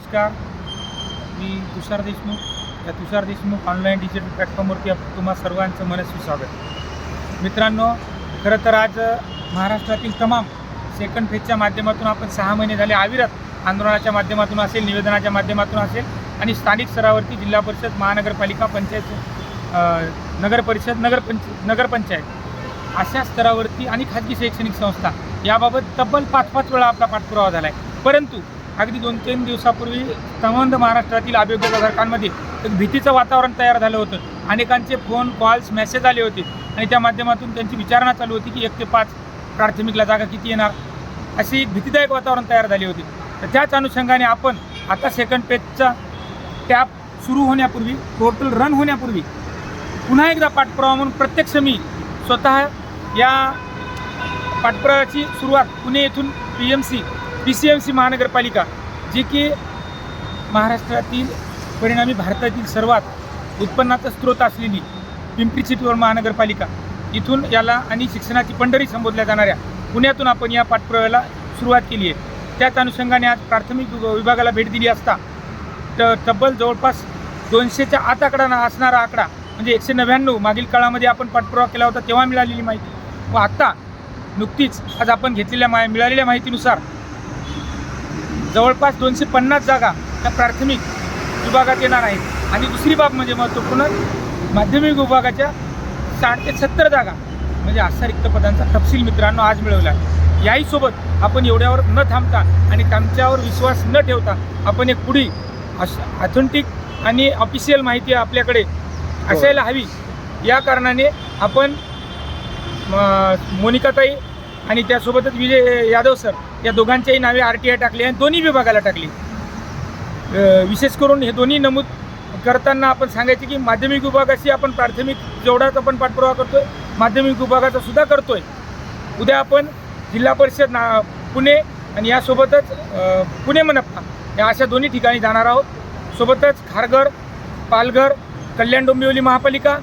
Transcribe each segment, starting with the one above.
नमस्कार. मी तुषार देशमुख. या तुषार Deshmukh online digital प्लॅटफॉर्मवरती तुम्हा सर्वांचं मनस्वी स्वागत. मित्रांनो खरं तर आज महाराष्ट्रातील तमाम सेकंड फेजच्या माध्यमातून आपण सहा महिने झाले आविरत आंदोलनाच्या माध्यमातून असेल निवेदनाच्या माध्यमातून असेल आणि स्थानिक स्तरावरती जिल्हा परिषद महानगरपालिका पंचायत नगर परिषद नगरपंच नगरपंचायत अशा स्तरावरती आणि खाजगी शैक्षणिक संस्था याबाबत तब्बल पाच पाच वेळा आपला पाठपुरावा झाला आहे परंतु अगदी दोन तीन दिवसापूर्वी संबंध महाराष्ट्रातील अभियोग्यताधारकांमध्ये एक भीतीचं वातावरण तयार झालं होतं. अनेकांचे फोन कॉल्स मेसेज आले होते. आणि त्या माध्यमातून त्यांची विचारणा चालू होती की एक ते पाच प्राथमिकला जागा किती येणार? अशी एक भीतीदायक वातावरण तयार झाले होते. तर त्याच अनुषंगाने आपण आता सेकंड पेजचा टॅप सुरू होण्यापूर्वी पोर्टल रन होण्यापूर्वी पुन्हा एकदा पाठपुरावा म्हणून प्रत्यक्ष मी स्वतः या पाठपुराव्याची सुरुवात पुणे येथून P M C P C M C महानगरपालिका जी की महाराष्ट्रातील परिणामी भारतातील सर्वात उत्पन्नाचा स्रोत असलेली पिंपरी चिंचवड महानगरपालिका. इथून याला आणि शिक्षणाची पंढरी संबोधल्या जाणाऱ्या पुण्यातून आपण या पाठपुराव्याला सुरुवात केली आहे. त्याच अनुषंगाने आज प्राथमिक विभागाला भेट दिली असता त तब्बल जवळपास दोनशेच्या आत आकडा असणारा आकडा म्हणजे एकशे नव्याण्णव मागील काळामध्ये आपण पाठपुरावा केला होता तेव्हा मिळालेली माहिती. व आत्ता नुकतीच आज आपण घेतलेल्या मा मिळालेल्या माहितीनुसार जवळपास दोनशे पन्नास जागा त्या प्राथमिक विभागात येणार आहेत. आणि दुसरी बाब म्हणजे महत्त्वपूर्ण माध्यमिक विभागाच्या साठ ते सत्तर जागा म्हणजे अशा रिक्त पदांचा तपशील मित्रांनो आज मिळवला. आहे याही सोबत आपण एवढ्यावर न थांबता आणि त्यांच्यावर विश्वास न ठेवता आपण एक पुढी अश ऑथेंटिक आणि ऑफिशियल माहिती आपल्याकडे असायला हवी. या कारणाने आपण म- मोनिकाताई आणि त्यासोबतच विजय यादव सर या दोघांच्याही नावे आर टी आय टाकली आणि दोन्ही विभागाला टाकली. विशेष करून हे दोन्ही नमूद करताना आपण सांगायचे की माध्यमिक विभागाशी आपण प्राथमिक जेवढाच आपण पाठपुरावा करतोय माध्यमिक विभागाचा सुद्धा करतोय. उद्या आपण जिल्हा परिषद ना पुणे आणि यासोबतच पुणे मनप्पा या अशा दोन्ही ठिकाणी जाणार आहोत. सोबतच खारघर पालघर कल्याण डोंबिवली महापालिका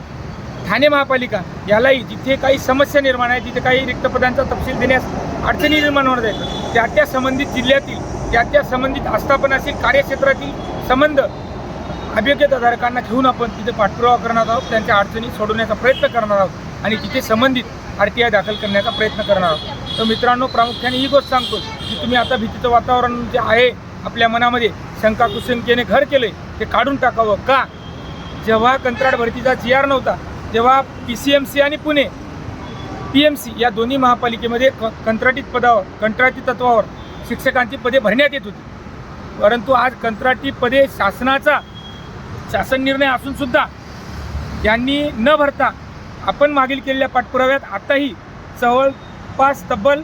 ठाणे महापालिका यालाही जिथे काही समस्या निर्माण आहे तिथे काही रिक्त पदांचा तपशील देण्यास अडचणी निर्माण होणार आहेत. त्या त्या संबंधित जिल्ह्यातील त्या त्या संबंधित आस्थापनातील कार्यक्षेत्रातील संबंध अभियोग्यताधारकांना घेऊन आपण तिथे पाठपुरावा करणार आहोत त्यांच्या अडचणी सोडवण्याचा प्रयत्न करणार आहोत आणि तिथे संबंधित आर टी आय दाखल करण्याचा प्रयत्न करणार आहोत. तर मित्रांनो प्रामुख्याने ही गोष्ट सांगतो की तुम्ही आता भीतीचं वातावरण जे आहे आपल्या मनामध्ये शंका कुशंकेने घर केले ते काढून टाकावं का? जेव्हा कंत्राट भरतीचा जी आर नव्हता तेव्हा पी सी एम सी आणि पुणे पी एम सी या दोन्ही महापालिकेमध्ये क कंत्राटीत पदावर कंत्राटी तत्वावर शिक्षकांची पदे भरण्यात येत होती. परंतु आज कंत्राटी पदे शासनाचा शासन निर्णय असूनसुद्धा यांनी न भरता आपण मागील केलेल्या पाठपुराव्यात आताही जवळपास तब्बल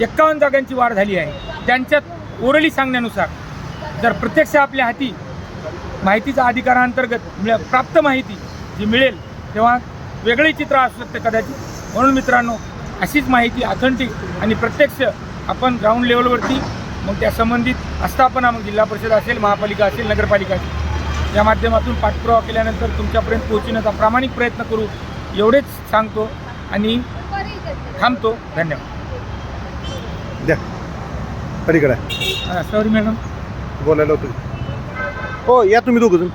एक्कावन्न जागांची वाढ झाली आहे. त्यांच्यात ओरली सांगण्यानुसार जर प्रत्यक्ष आपल्या हाती माहितीचा अधिकारांतर्गत मिळ प्राप्त माहिती जी मिळेल तेव्हा वेगळे चित्र असू शकते कदाचित. म्हणून मित्रांनो अशीच माहिती ऑथेंटिक आणि प्रत्यक्ष आपण ग्राउंड लेवलवरती मग त्या संबंधित आस्थापना मग जिल्हा परिषद असेल महापालिका असेल नगरपालिका असेल या माध्यमातून पाठपुरावा केल्यानंतर तुमच्यापर्यंत पोहोचण्याचा प्रामाणिक प्रयत्न करू एवढेच सांगतो आणि थांबतो. धन्यवाद. द्या. पलीकडे. सॉरी मॅडम बोलायला होतं. हो या तुम्ही दोघं